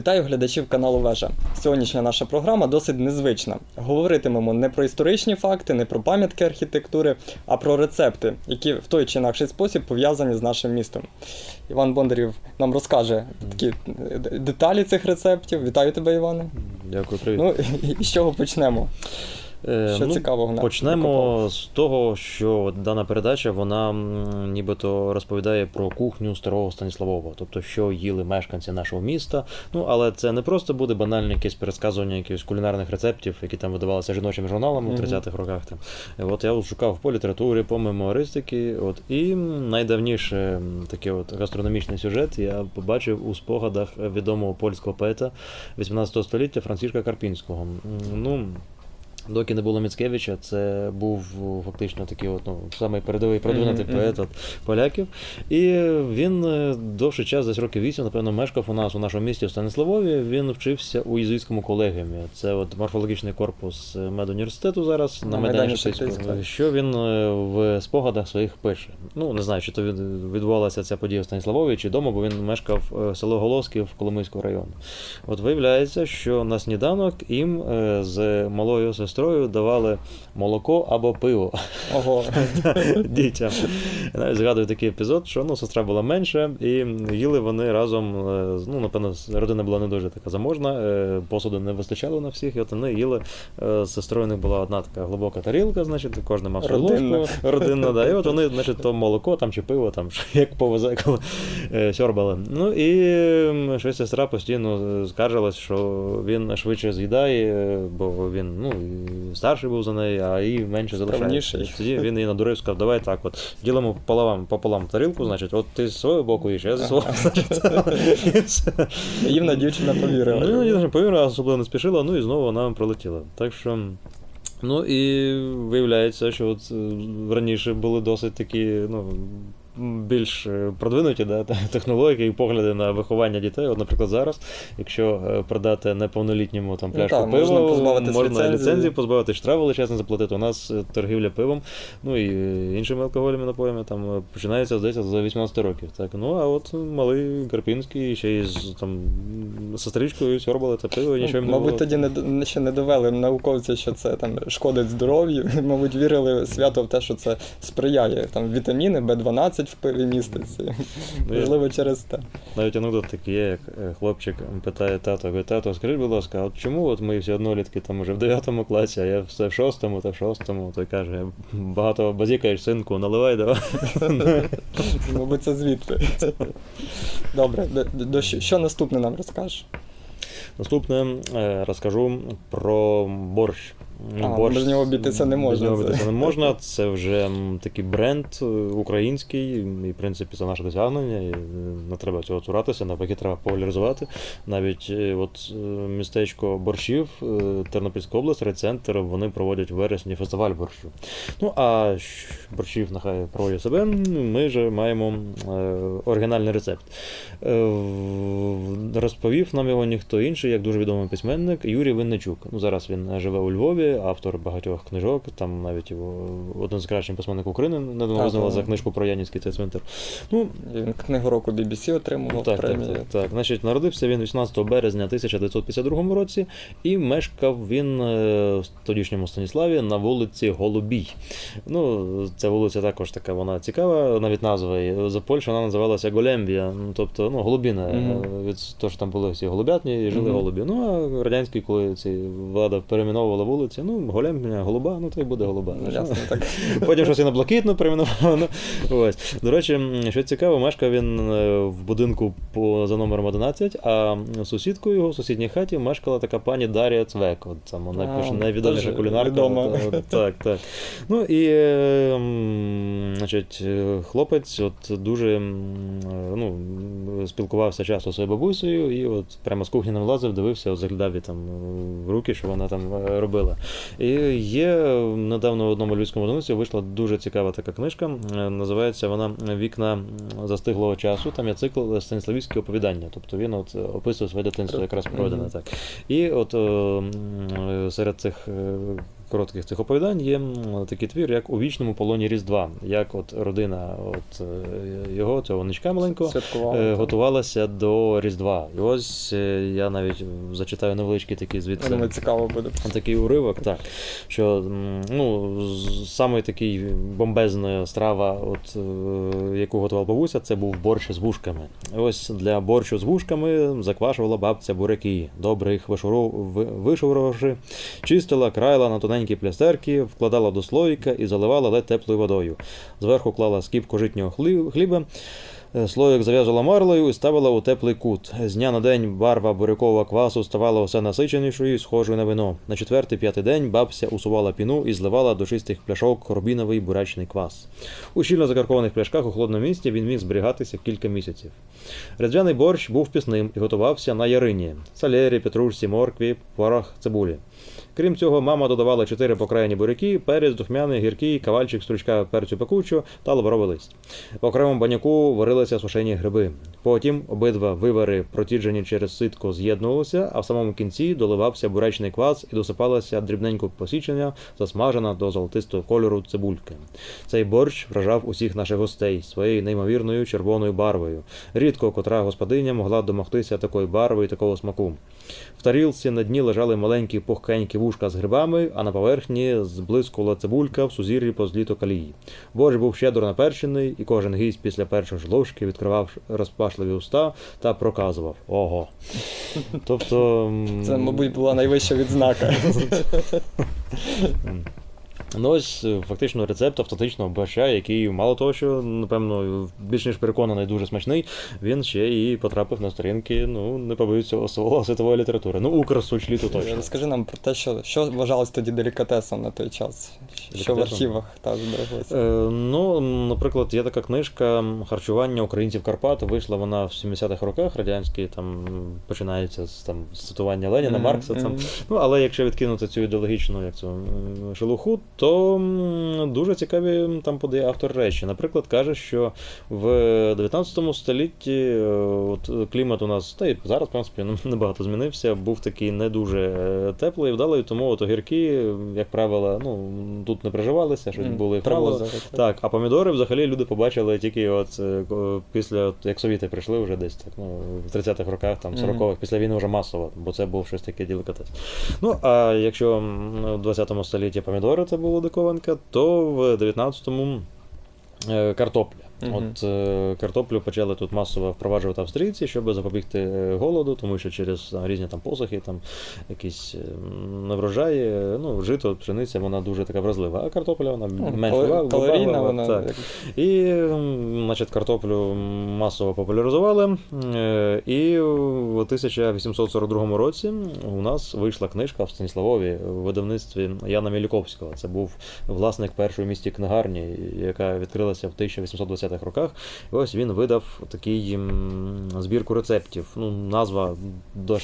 Вітаю глядачів каналу Вежа. Сьогоднішня наша програма досить незвична. Говоритимемо не про історичні факти, не про пам'ятки архітектури, а про рецепти, які в той чи інакший спосіб пов'язані з нашим містом. Іван Бондарів нам розкаже такі е, деталі цих рецептів. Вітаю тебе, Іване. Дякую, привіт. Ну і- і з чого почнемо? Е, Що цікавого на- Почнемо з того, що дана передача вона нібито розповідає про кухню старого Станіславова, тобто що їли мешканці нашого міста. Ну але це не просто буде банальне якесь пересказування якихось кулінарних рецептів, які там видавалися жіночими журналами у 30-х роках. Там. От я шукав по літературі, по мемуаристики. От і найдавніше такий от гастрономічний сюжет я побачив у спогадах відомого польського поета 18 століття Францишка Карпінського. Ну, Доки не було Міцкевича, це був фактично такий от, ну, самий передовий продвинутий Мгм, поет от, поляків. І він е, довший час, десь років вісім, напевно, мешкав у нас у нашому місті в Станиславові. Він вчився у єзуїтському колегіумі. Це от морфологічний корпус е, медуніверситету зараз На на Майдані Шептицького. Що він е, в спогадах своїх пише. Ну, не знаю, чи то відбувалася ця подія в Станиславові, чи вдома, бо він мешкав е, село Голосків Коломийського району. От виявляється, що на сніданок їм з малою сестрою давали молоко або пиво Ого, дітям. Я навіть згадую такий епізод, що ну, сестра була менша, і їли вони разом. е, Ну, напевно, родина була не дуже така заможна, е, посуду не вистачало на всіх, і от вони їли. е, З сестрою у них була одна така глибока тарілка, значить, кожен мав свою ложку. Родинна, да. І от вони, значить, то молоко там чи пиво, там, як повезе, коли сьорбали. Ну і щось сестра постійно скаржилась, що він швидше з'їдає, бо він ну, старший був за неї, а їй менше залишається. Справніший. Тоді він її надурив, сказав, давай так, от ділимо пополам, пополам тарілку, значить, от ти з свого боку їш, я зі свого. І все. дівчина повірила. Ну, не повірила, особливо не спішила, ну і знову вона пролетіла. Так що. Ну і виявляється, що от е, раніше були досить такі, ну. Більш е, продвинуті да, технології і погляди на виховання дітей. От, наприклад, зараз, якщо е, продати неповнолітньому там Ну, пляшку можна пива, позбавитись можна ліцензії. ліцензії, позбавити штрафу величезно заплатити. У нас е, торгівля пивом, ну і іншими алкогольними напоями там починається здається за 18 років. Так, ну а от малий Карпінський ще й з там сестричкою сьорбали це пиво, і нічого їм не Мабуть, було. тоді не, ще не довели науковці, що це там шкодить здоров'ю. Мабуть, вірили свято в те, що це сприяє. Там вітаміни, Б12 в пиві міститься. Ну, Можливо, через те. Навіть анекдот такий є, як е, хлопчик питає тато, говорить, тато, скажіть, будь ласка, а от чому от ми всі однолітки там уже в 9 класі, а я все в 6, та в 6, той каже, багато базікаєш, синку, наливай, давай. Мабуть, це звідти. Добре, до, до, що, що наступне нам розкажеш? Наступне е, розкажу про борщ. А, без нього обійтися не можна, Без нього це. обійтися не можна. Це вже такий бренд е, український, і, в принципі, це наше досягнення. І е, не треба цього цуратися, навпаки, треба популяризувати. Навіть е, от містечко борщів, Тернопільська область, райцентр, вони проводять в вересні фестиваль борщу. Ну а борщів нехай проводять себе. Ми ж маємо оригінальний рецепт. Розповів нам його ніхто інший, як дуже відомий письменник Юрій Винничук. Ну, зараз він живе у Львові, автор багатьох книжок. Там навіть його один з кращих письменників України недавно визнала за книжку про Янівський цей цвинтар. Ну, Він книгу року BBC отримував так, так, премію. так, так. Значить, народився він 18 березня 1952 році і мешкав він е, в тодішньому Станіславі на вулиці Голубій. Ну, ця вулиця також така вона цікава, навіть назва її. За Польщі вона називалася Голембія, ну, тобто ну, голубіна. Е, Від того, що там були всі голубятні і жили Мгм. голубі. Ну, а радянські, коли ці влада перейменовувала вулиці, ну, Голембія, голуба, ну то й буде голуба. Ну, Ясно, так. Потім щось і на блакитну перейменував. Ну, ось. До речі, що цікаво, мешкав він е, в будинку по, за номером 11, а сусідкою його в сусідній хаті мешкала така пані Дар'я Цвек. От там вона А, пише найвідоміша кулінарка. відома. Та- Так, так. Ну і е, значить, е, хлопець от дуже е, ну, спілкувався часто зі своєю бабусею, і от прямо з кухні не влазив, дивився, от заглядав їй там е, в руки, що вона там е, робила. І є недавно в одному львівському видавництві вийшла дуже цікава така книжка. е, Називається вона Вікна застиглого часу. Там є цикл Станіславівські оповідання. Тобто він от описує своє дитинство, якраз проведене так. І от е, е, серед цих коротких цих оповідань є такий твір, як у вічному полоні Різдва. Як от родина от, е, його, цього ничка маленького, Святкували. е, так. готувалася до Різдва. І ось е, я навіть зачитаю невеличкий такий звідси. думаю, цікаво буде. Такий уривок, так. Що ну, саме такий бомбезна страва, от, яку готувала бабуся, це був борщ з вушками. Ось для борщу з вушками заквашувала бабця буряки. Добре їх вишуру- ви- чистила, крайла на тоненькі плястерки, вкладала до слоїка і заливала ледь теплою водою. Зверху клала скіпку житнього хліба. Е, Слоїк зав'язала марлею і ставила у теплий кут. З дня на день барва бурякового квасу ставала все насиченішою і схожою на вино. На четвертий п'ятий день бабця усувала піну і зливала до чистих пляшок рубіновий бурячний квас. У щільно закаркованих пляшках у холодному місці він міг зберігатися кілька місяців. Різдвяний борщ був пісним і готувався на ярині: салері, петрушці, моркві, порох, цибулі. Крім цього, мама додавала чотири покраєні буряки, перець, духмяний, гіркий, кавальчик стручка перцю пекучу та лавровий лист. В окремому баняку варилися сушені гриби. Потім обидва вивари, протіджені через ситко, з'єднувалися, а в самому кінці доливався бурячний квас і досипалася дрібненько посічення, засмажена до золотистого кольору цибульки. Цей борщ вражав усіх наших гостей своєю неймовірною червоною барвою. Рідко котра господиня могла домогтися такої барви і такого смаку. В тарілці на дні лежали маленькі пухкенькі вушка з грибами, а на поверхні зблискувала цибулька в сузір'ї по зліту калії. Борщ був щедро наперчений, і кожен гість після першої ж ложки відкривав розпашливі уста та проказував Ого. Тобто. Це, мабуть, була найвища відзнака. Ну ось е, фактично рецепт автентичного борща, який мало того, що напевно більш ніж переконаний, дуже смачний. Він ще і потрапив на сторінки, ну не побоюсь цього слова світової літератури. Ну, Укрсучліту точно. Розкажи нам про те, що, що вважалось тоді делікатесом на той час, що в архівах та збереглося. Е, ну, наприклад, є така книжка Харчування українців Карпат. Вийшла вона в 70-х роках, радянські, там починається з там цитування Леніна, Мгм, Маркса. Там. Ну, але якщо відкинути цю ідеологічну як це, м, шелуху, то дуже цікаві там подає автор речі. Наприклад, каже, що в 19 столітті е, от, клімат у нас, та й зараз, в принципі, ну, небагато змінився, був такий не дуже е, теплий, вдалий, тому от огірки, як правило, ну, тут не приживалися, що Мгм, були зараз, так. Так, а помідори взагалі люди побачили тільки от е, після, от, як совіти прийшли вже десь так, ну, в 30-х роках, там, 40-х, після війни вже масово, бо це був щось таке делікатес. Ну, а якщо в 20 столітті помідори це диковинка, то в 19-му е, картопля. Мгм. От е, картоплю почали тут масово впроваджувати австрійці, щоб запобігти е, голоду, тому що через там, різні там посухи, там якісь е, неврожаї, е, ну, жито, пшениця, вона дуже така вразлива, а картопля вона Ну, менш кал- калорійна вона. так. як- І, значить, картоплю масово популяризували. е, І в 1842 році у нас вийшла книжка в Станіславові в видавництві Яна Міліковського. Це був власник першої місті книгарні, яка відкрилася в 1820-х роках. І ось він видав такий збірку рецептів. Ну, назва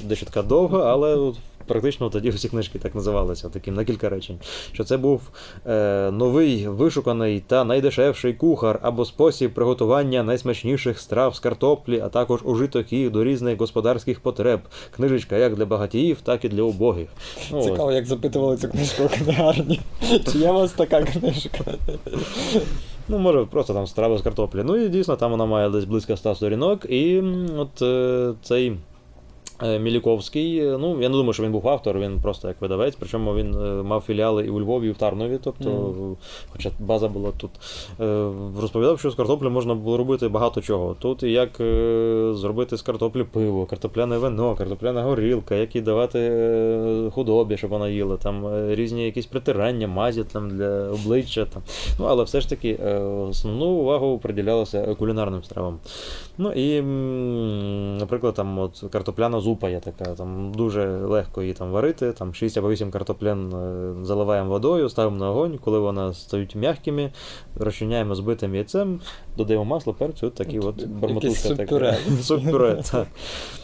дещо така довга, але практично тоді всі книжки так називалися, таким на кілька речень. Що це був е, новий, вишуканий та найдешевший кухар або спосіб приготування найсмачніших страв з картоплі, а також ужиток їх до різних господарських потреб. Книжечка як для багатіїв, так і для убогих. Ну, ось. Цікаво, як запитували цю книжку у книгарні. Чи є у вас така книжка? Ну, може, просто там страва з картоплі. Ну і дійсно там вона має десь близько 100 сторінок. І от е, цей. Е, Міліковський, е, ну я не думаю, що він був автор, він просто як видавець, причому він е, мав філіали і у Львові, і в Тарнові, тобто, е, хоча база була тут. Розповідав, що з картоплі можна було робити багато чого. Тут як зробити з картоплі пиво, картопляне вино, картопляна горілка, як їй давати худобі, щоб вона їла, там різні якісь притирання, мазі там, для обличчя. Там. Ну, але все ж таки основну увагу приділялося кулінарним стравам. Ну і, наприклад, там от картопляна зупа є така, там дуже легко її там варити, там 6 або 8 картоплян е, заливаємо водою, ставимо на огонь, коли вони стають м'якими, розчиняємо збитим яйцем, додаємо масло, перцю, от такі от барматушка. суп-пюре. Суп-пюре, так.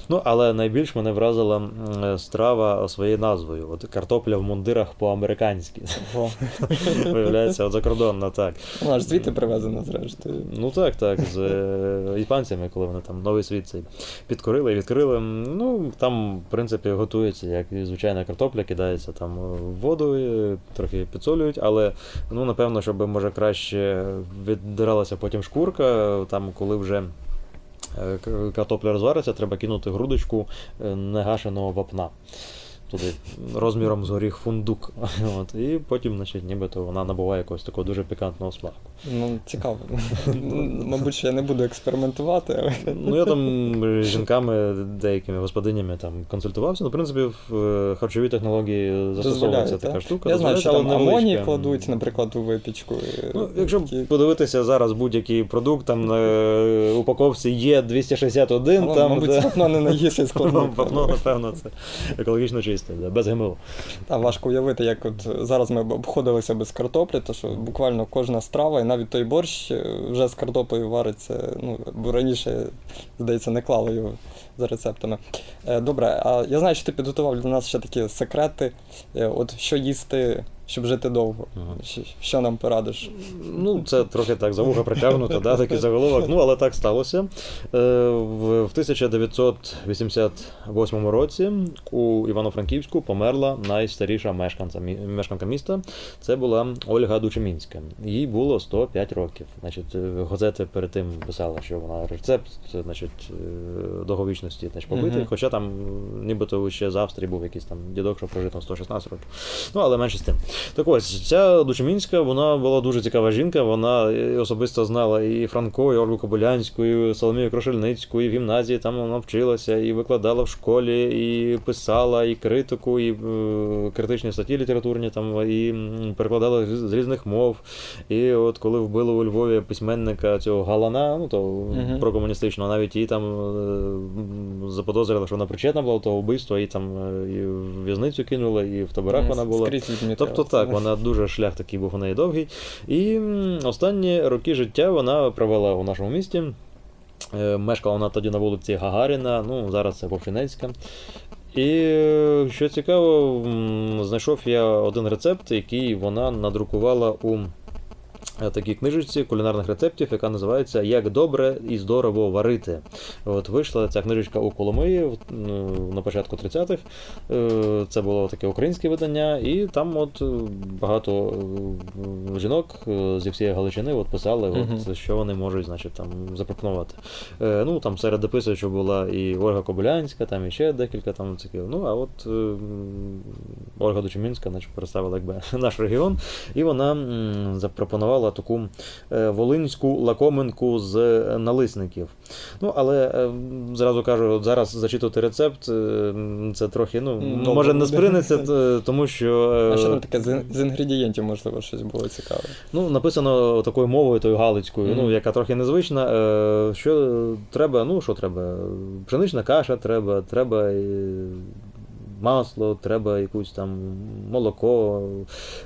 Ну, але найбільш мене вразила е, страва своєю назвою. От картопля в мундирах по-американськи. Виявляється, от закордонна, так. Вона ж звідти привезена, зрештою. Ну так, так, з е, іспанцями українцями, коли вони там новий світ цей підкорили і відкрили. Ну, там, в принципі, готується, як звичайна картопля, кидається там воду, трохи підсолюють, але ну, напевно, щоб може краще віддиралася потім шкурка, там, коли вже. е, Картопля розвариться, треба кинути грудочку е, негашеного вапна. Туди розміром з горіх фундук. От, і потім, значить, нібито вона набуває якогось такого дуже пікантного смаку. Ну, цікаво. Мабуть, що я не буду експериментувати, але. Ну, я там з жінками, деякими господинями там консультувався. Ну, в принципі, в е, харчовій технології застосовується така так? штука. Я знаю, що там але амоній кладуть, наприклад, у випічку. Ну, якщо Такі- подивитися зараз будь-який продукт, там на упаковці є 261, Ну, там мабуть, вапно не найгірший складник. Вапно, напевно, це екологічно чисте, без ГМО. Та важко уявити, як от зараз ми обходилися без картоплі, то що буквально кожна страва, навіть той борщ е, вже з картопою вариться. Ну, бо раніше, здається, не клали його за рецептами. Е, Добре, а я знаю, що ти підготував для нас ще такі секрети. Е, От що їсти, щоб жити довго. Ага. Що, нам порадиш? Ну, це трохи так за вуха притягнуто, да, такий заголовок. Ну, але так сталося. Е, в, в 1988 році у Івано-Франківську померла найстаріша мешканця, мешканка міста. Це була Ольга Дучемінська. Їй було 105 років. Значить, е, газети перед тим писала, що вона рецепт, значить, е, довговічності значить, побитий. Мгм. Хоча там нібито ще з Австрії був якийсь там дідок, що прожив там 116 років. Ну, але менше з тим. Так ось, ця Дучемінська, вона була дуже цікава жінка. Вона особисто знала і Франко, і Ольгу Кобилянську, і Соломію Крошельницьку, і в гімназії там вона вчилася, і викладала в школі, і писала, і критику, і е, критичні статті літературні, там, і перекладала з, різних мов. І от коли вбили у Львові письменника цього Галана, ну то Мгм. прокомуністичного, навіть її там е, заподозрили, що вона причетна була до того вбивства, і там е, і в в'язницю кинули, і в таборах вона була. Тобто так, вона дуже шлях такий був у неї довгий. І останні роки життя вона провела у нашому місті. Е, Мешкала вона тоді на вулиці Гагаріна, ну зараз це Вовчинецька. І е, що цікаво, знайшов я один рецепт, який вона надрукувала у такій книжечці кулінарних рецептів, яка називається Як добре і здорово варити. От вийшла ця книжечка у Коломиї ну, на початку 30-х. Е, Це було таке українське видання, і там от е, багато е, жінок е, зі всієї Галичини от писали, от, що вони можуть значить, там, запропонувати. Е, Ну, там серед дописувачів була і Ольга Кобилянська, там і ще декілька там таких. Ну, а от е, Ольга Дочемінська значить, представила якби, наш регіон, і вона м, запропонувала таку е, волинську лакоминку з налисників. Ну, але е, зразу кажу, от зараз зачитувати рецепт, е, це трохи, ну, Довго може не сприйнеться, тому що. е, А що там таке з, інгредієнтів, можливо, щось було цікаве. Ну, написано такою мовою, тою галицькою, ну, яка трохи незвична. Е, що треба, ну, що треба? Пшенична каша треба, треба е, масло, треба якусь там молоко.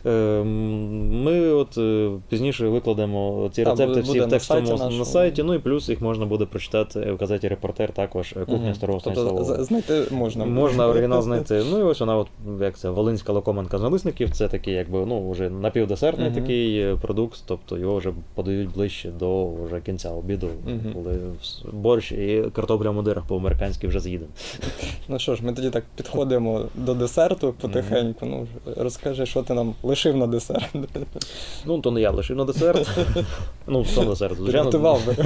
Е, ми от е, пізніше викладемо ці рецепти всі в на текстовому сайті на сайті, ну і плюс їх можна буде прочитати в газеті Репортер також е, кухня старого тобто, знайти можна. Можна оригінал знайти. Ну і ось вона, от як це, волинська лакоманка з налисників, це такий, якби ну вже напівдесертний такий продукт, тобто його вже подають ближче до вже кінця обіду, коли борщ і картопля в мундирах по-американськи вже з'їдемо. Ну що ж, ми тоді так підходимо до десерту потихеньку. Ну, розкажи, що ти нам лишив на десерт. Ну, то не я лишив на десерт. ну, що на десерт? Звичайно, би.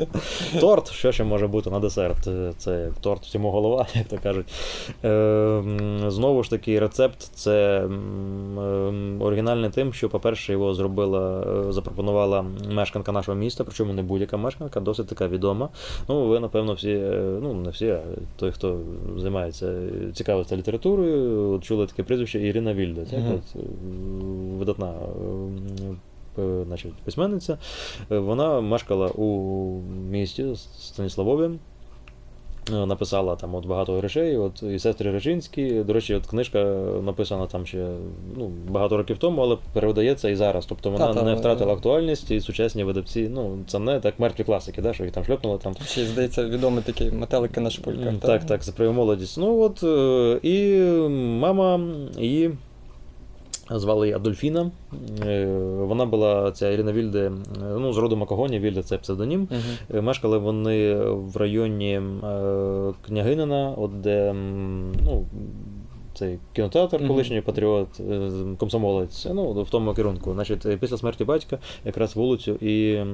Торт, що ще може бути на десерт? Це торт всьому голова, як то кажуть. Е, знову ж таки, рецепт це ем, оригінальний тим, що, по-перше, його зробила, е, запропонувала мешканка нашого міста, причому не будь-яка мешканка, досить така відома. Ну, ви, напевно, всі, е, ну, не всі, а той, хто займається, цікавиться літературою, чули таке прізвище Ірина Вільда. Це Мгм. от, е, видатна. ем, е, Значить, письменниця, Е, вона мешкала у місті Станіславові. Е, Написала там от багато речей, от і сестри Речинські. До речі, от книжка написана там ще ну, багато років тому, але перевидається і зараз. Тобто вона Та-та, не е. втратила актуальність, і сучасні видавці, ну це не так мертві класики, да, що їх там шльопнули там. Ще здається, відомі такі метелики на шпульках. Так, так, це про молодість. Ну от е, і мама її Звали її Адольфіна. Е, Вона була ця Ірина Вільде, е, ну, з роду Макогоні, Вільде це псевдонім. Угу. Мешкали вони в районі Княгинина, от де ну, цей кінотеатр, колишній патріот, е, комсомолець, ну, в тому керунку. Значить, е, після смерті батька якраз вулицю і е,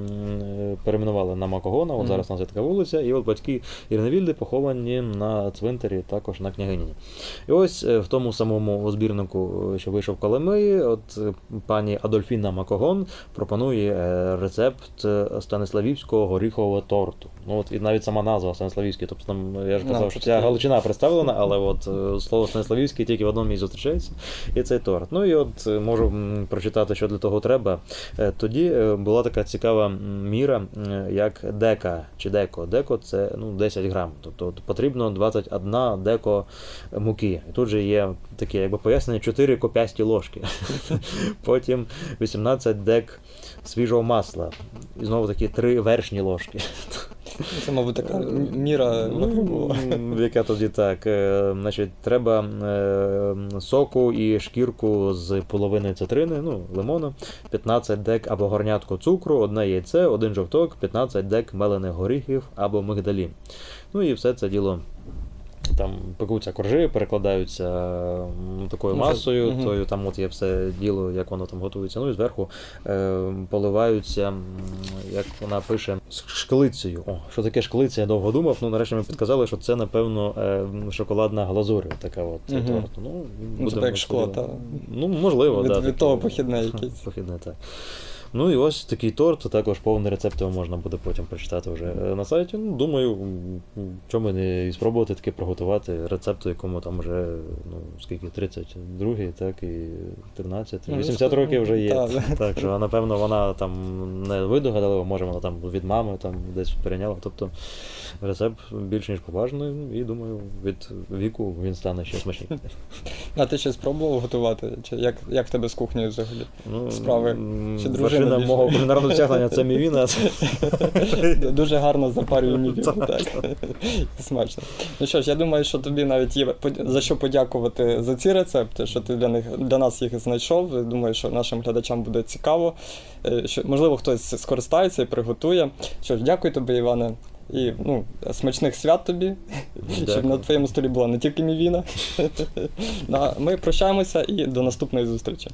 перейменували на Макогона. От зараз у нас є така вулиця, і от батьки Ірини Вільди поховані на цвинтарі, також на Княгинині. І ось в тому самому збірнику, що вийшов Колеми, от пані Адольфіна Макогон пропонує рецепт станиславівського горіхового торту. Ну от і навіть сама назва Станиславівський, тобто там я ж казав, що ця. Галичина представлена, але от слово Станиславівський тільки в одному місці зустрічається, і цей торт. Ну і от е, можу прочитати, що для того треба. Е, Тоді е, була така цікава міра, як дека чи деко. Деко це ну, 10 грам. Тобто потрібно 21 деко муки. Тут же є таке, якби пояснення, 4 копясті ложки. Потім 18 дек свіжого масла. І знову таки 3 вершні ложки. Це, мабуть, така міра Ну, була. яка тоді так. е, Значить, треба е, соку і шкірку з половини цитрини, ну, лимону, 15 дек або горнятку цукру, одне яйце, один жовток, 15 дек мелених горіхів або мигдалі. Ну і все це діло. Там пекуться коржі, перекладаються такою Ну, масою, мгм. тою там от є все діло, як воно там готується. Ну і зверху е, поливаються, як вона пише, шклицею. О, що таке шклиця, я довго думав. Ну, нарешті ми підказали, що це, напевно, е, шоколадна глазурь, така от торт. Ну, Ну, це як шкло, та. Ну, можливо, Від- да, від того похідне якесь. Похідне, так. Ну і ось такий торт, також повний рецепт його можна буде потім прочитати вже е, на сайті. Ну, думаю, чому не і спробувати таки приготувати рецепту, якому там вже ну, скільки, 32, так, і 13, Ну, 80 років вже є. так. Так, що напевно вона там не видогадала, може вона там від мами там десь перейняла. Тобто рецепт більш ніж поважний, і думаю, від віку він стане ще смачнішим. А ти щось пробував готувати? Чи як, як в тебе з кухнею взагалі? Ну, Справи. Чи дружина мого кулінарного досягнення це мівіна. Дуже гарно запарює мівіну, так. Смачно. Ну що ж, я думаю, що тобі навіть є за що подякувати за ці рецепти, що ти для них для нас їх знайшов. Думаю, що нашим глядачам буде цікаво. Е, Що, можливо, хтось скористається і приготує. Що ж, дякую тобі, Іване. І ну, смачних свят тобі, щоб на твоєму столі була не тільки мівіна. Ми прощаємося і до наступної зустрічі.